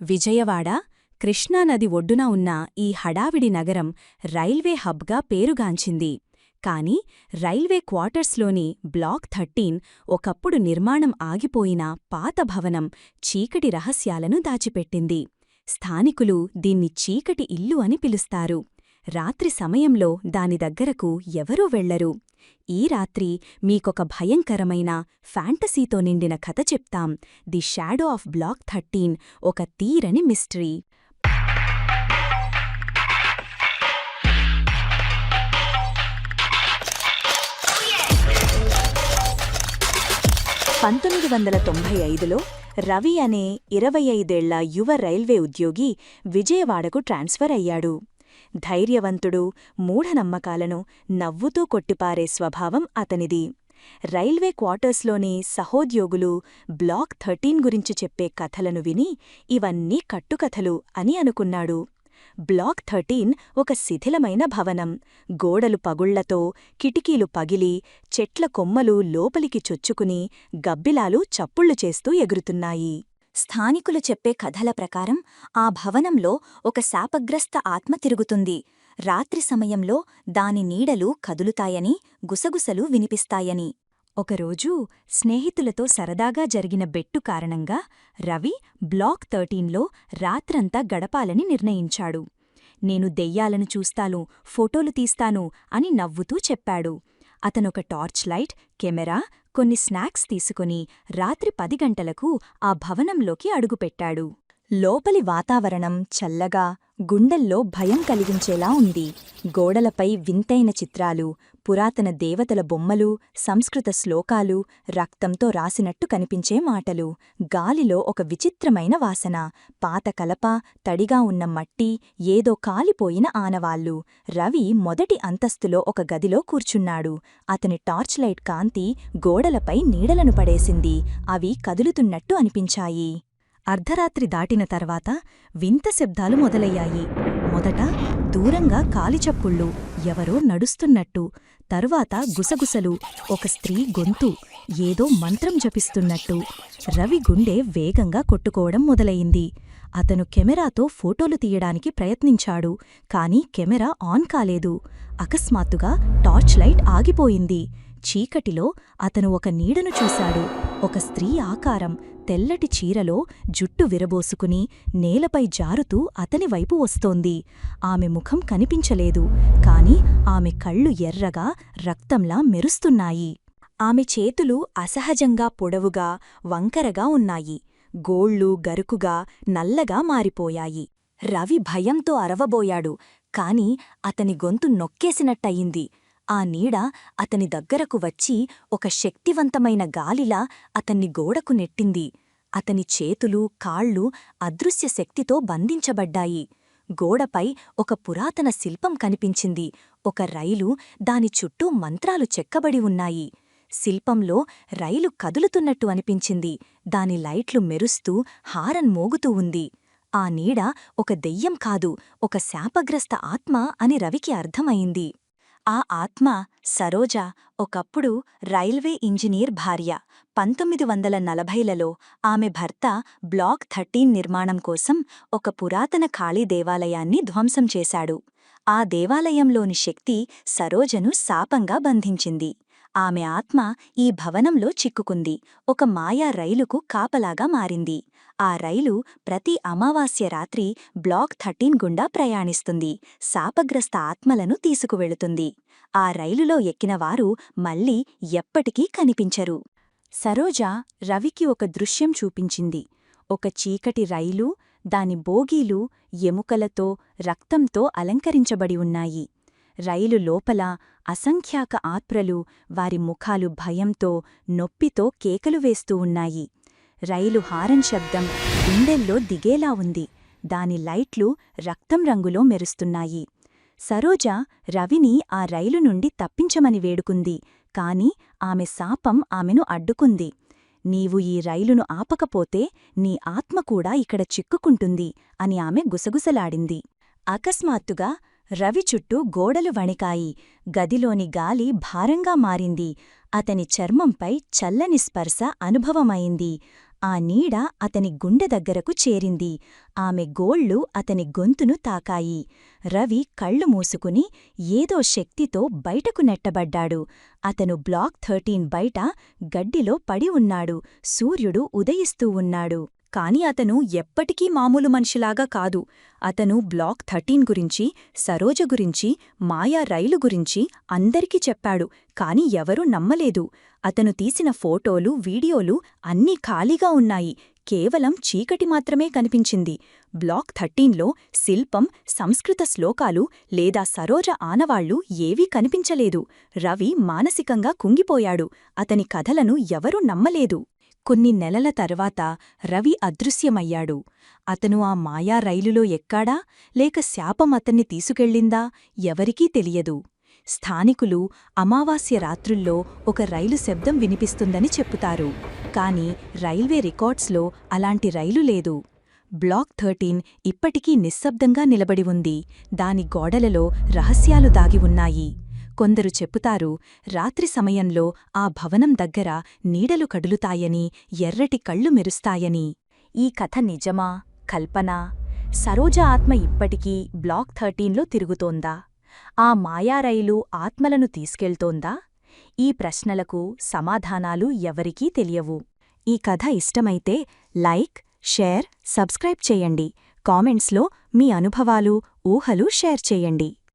విజయవాడ కృష్ణానది ఒడ్డున ఉన్న ఈ హడావిడి నగరం రైల్వే హబ్గా పేరుగాంచింది. కాని రైల్వే క్వార్టర్స్లోని బ్లాక్ థర్టీన్ ఒకప్పుడు నిర్మాణం ఆగిపోయిన పాత భవనం చీకటి రహస్యాలను దాచిపెట్టింది. స్థానికులు దీన్ని చీకటి ఇల్లు అని పిలుస్తారు. రాత్రి సమయంలో దాని దగ్గరకు ఎవరూ వెళ్ళరు. ఈ రాత్రి మీకొక భయంకరమైన ఫ్యాంటసీతో నిండిన కథ చెప్తాం. The shadow of black thirteen ఒక తీరని మిస్టరీ. పంతొమ్మిది వందల తొంభై ఐదులో రవి అనే ఇరవై ఐదేళ్ళ యువ రైల్వే ఉద్యోగి విజయవాడకు ట్రాన్స్ఫర్ అయ్యాడు. ధైర్యవంతుడు మూఢనమ్మకాలను నవ్వుతూ కొట్టిపారే స్వభావం అతనిది. రైల్వే క్వార్టర్స్లోని సహోద్యోగులు బ్లాక్ థర్టీన్ గురించి చెప్పే కథలను విని ఇవన్నీ కట్టుకథలు అని అనుకున్నాడు. బ్లాక్ థర్టీన్ ఒక శిథిలమైన భవనం. గోడలు పగుళ్ళతో కిటికీలు పగిలి చెట్ల కొమ్మలు లోపలికి చొచ్చుకుని గబ్బిలాలు చప్పుళ్ళు చేస్తూ ఎగురుతున్నాయి. స్థానికులు చెప్పే కథల ప్రకారం ఆ భవనంలో ఒక శాపగ్రస్త ఆత్మ తిరుగుతుంది. రాత్రి సమయంలో దాని నీడలు కదులుతాయని గుసగుసలు వినిపిస్తాయని. ఒకరోజు స్నేహితులతో సరదాగా జరిగిన బెట్టు కారణంగా రవి బ్లాక్ థర్టీన్లో రాత్రంతా గడపాలని నిర్ణయించాడు. నేను దెయ్యాలను చూస్తాను ఫోటోలు తీస్తాను అని నవ్వుతూ చెప్పాడు. అతనొక టార్చ్ లైట్ కెమెరా కొన్ని స్నాక్స్ తీసుకుని రాత్రి పది గంటలకు ఆ భవనంలోకి అడుగుపెట్టాడు. లోపలి వాతావరణం చల్లగా గుండెల్లో భయం కలిగించేలా ఉంది. గోడలపై వింతైన చిత్రాలు పురాతన దేవతల బొమ్మలు సంస్కృత శ్లోకాలు రక్తంతో రాసినట్టు కనిపించే మాటలు గాలిలో ఒక విచిత్రమైన వాసన పాత కలప తడిగా ఉన్న మట్టి ఏదో కాలిపోయిన ఆనవాళ్ళు రవి మొదటి అంతస్తులో ఒక గదిలో కూర్చున్నాడు. అతని టార్చ్ లైట్ కాంతి గోడలపై నీడలను పడేసింది. అవి కదులుతున్నట్టు అనిపించాయి. అర్ధరాత్రి దాటిన తర్వాత వింత శబ్దాలు మొదలయ్యాయి. మొదట దూరంగా కాలిచప్పుళ్ళు ఎవరో నడుస్తున్నట్టు తరువాత గుసగుసలు ఒక స్త్రీ గొంతు ఏదో మంత్రం జపిస్తున్నట్టు రవి గుండె వేగంగా కొట్టుకోవడం మొదలయింది అతను కెమెరాతో ఫోటోలు తీయడానికి ప్రయత్నించాడు కాని కెమెరా ఆన్ కాలేదు. అకస్మాత్తుగా టార్చ్ లైట్ ఆగిపోయింది. చీకటిలో అతను ఒక నీడను చూశాడు. ఒక స్త్రీ ఆకారం తెల్లటి చీరలో జుట్టు విరబోసుకుని నేలపై జారుతూ అతని వైపు వస్తోంది. ఆమె ముఖం కనిపించలేదు కాని ఆమె కళ్ళు ఎర్రగా రక్తంలా మెరుస్తున్నాయి. ఆమె చేతులు అసహజంగా పొడవుగా వంకరగా ఉన్నాయి. గోళ్ళు గరుకుగా నల్లగా మారిపోయాయి. రవి భయంతో అరవబోయాడు కాని అతని గొంతు నొక్కేసినట్టయింది. ఆ నీడ అతని దగ్గరకు వచ్చి ఒక శక్తివంతమైన గాలిలా అతన్ని గోడకు నెట్టింది. అతని చేతులు కాళ్ళు అదృశ్య శక్తితో బంధించబడ్డాయి. గోడపై ఒక పురాతన శిల్పం కనిపించింది. ఒక రైలు దాని చుట్టూ మంత్రాలు చెక్కబడి ఉన్నాయి. శిల్పంలో రైలు కదులుతున్నట్టు అనిపించింది. దాని లైట్లు మెరుస్తూ హారన్ మోగుతూ ఉంది. ఆ నీడ ఒక దెయ్యం కాదు ఒక శాపగ్రస్త ఆత్మ అని రవికి అర్థమైంది. ఆ ఆత్మ సరోజ ఒకప్పుడు రైల్వే ఇంజనీర్ భార్య. పంతొమ్మిది వందల నలభైలలో ఆమె భర్త బ్లాక్ థర్టీన్ నిర్మాణం కోసం ఒక పురాతన ఖాళీ దేవాలయాన్ని ధ్వంసం చేశాడు. ఆ దేవాలయంలోని శక్తి సరోజను శాపంగా బంధించింది. ఆమె ఆత్మ ఈ భవనంలో చిక్కుకుంది. ఒక మాయా రైలుకు కాపలాగా మారింది. ఆ రైలు ప్రతి అమావాస్య రాత్రి బ్లాక్ థర్టీన్ గుండా ప్రయాణిస్తుంది. శాపగ్రస్త ఆత్మలను తీసుకువెళుతుంది. ఆ రైలులో ఎక్కినవారు మళ్ళీ ఎప్పటికీ కనిపించరు. సరోజ రవికి ఒక దృశ్యం చూపించింది. ఒక చీకటి రైలు దాని బోగీలు ఎముకలతో రక్తంతో అలంకరించబడి ఉన్నాయి. రైలు లోపల అసంఖ్యాక ఆత్రలు వారి ముఖాలు భయంతో నొప్పితో కేకలు వేస్తూ ఉన్నాయి. రైలు హారన్ శబ్దం గుండెల్లో దిగేలా ఉంది. దాని లైట్లు రక్తం రంగులో మెరుస్తున్నాయి. సరోజ రవిని ఆ రైలు నుండి తప్పించమని వేడుకుంది. కాని ఆమె శాపం ఆమెను అడ్డుకుంది. నీవు ఈ రైలును ఆపకపోతే నీ ఆత్మ కూడా ఇక్కడ చిక్కుకుంటుంది అని ఆమె గుసగుసలాడింది. అకస్మాత్తుగా రవి చుట్టూ గోడలు వణికాయి. గదిలోని గాలి భారంగా మారింది. అతని చర్మంపై చల్లని స్పర్శ అనుభవమైంది. ఆ నీడ అతని గుండె దగ్గరకు చేరింది. ఆమె గోళ్ళు అతని గొంతును తాకాయి. రవి కళ్ళు మూసుకుని ఏదో శక్తితో బయటకు నెట్టబడ్డాడు. అతను బ్లాక్ థర్టీన్ బయట గడ్డిలో పడి ఉన్నాడు. సూర్యుడు ఉదయిస్తూ ఉన్నాడు. కాని అతను ఎప్పటికీ మామూలు మనిషిలాగా కాదు. అతను బ్లాక్ థర్టీన్ గురించి సరోజ గురించి మాయా రైలు గురించి అందరికీ చెప్పాడు కాని ఎవరూ నమ్మలేదు. అతను తీసిన ఫోటోలు వీడియోలు అన్నీ ఖాళీగా ఉన్నాయి. కేవలం చీకటి మాత్రమే కనిపించింది. బ్లాక్ థర్టీన్లో శిల్పం సంస్కృత శ్లోకాలు లేదా సరోజ ఆనవాళ్ళు ఏవీ కనిపించలేదు. రవి మానసికంగా కుంగిపోయాడు. అతని కథలను ఎవరూ నమ్మలేదు. కొన్ని నెలల తర్వాత రవి అదృశ్యమయ్యాడు. అతను ఆ మాయా రైలులో ఎక్కాడా? లేక శాపం అతన్ని తీసుకెళ్ళిందా? ఎవరికీ తెలియదు. స్థానికులు అమావాస్య రాత్రుల్లో ఒక రైలు శబ్దం వినిపిస్తుందని చెప్పుతారు కాని రైల్వే రికార్డ్స్లో అలాంటి రైలు లేదు. బ్లాక్ థర్టీన్ ఇప్పటికీ నిశ్శబ్దంగా నిలబడి ఉంది. దాని గోడలలో రహస్యాలు దాగి ఉన్నాయి. కొందరు చెప్పుతారు రాత్రి సమయంలో ఆ భవనం దగ్గర నీడలు కడులుతాయని ఎర్రటి కళ్ళు మెరుస్తాయని. ఈ కథ నిజమా? కల్పనా? సరోజ ఆత్మ ఇప్పటికీ బ్లాక్ థర్టీన్లో తిరుగుతోందా? ఆ మాయారైలు ఆత్మలను తీసుకెళ్తోందా? ఈ ప్రశ్నలకు సమాధానాలు ఎవరికీ తెలియవు. ఈ కథ ఇష్టమైతే లైక్ షేర్ సబ్స్క్రైబ్ చేయండి. కామెంట్స్లో మీ అనుభవాలు ఊహలు షేర్ చేయండి.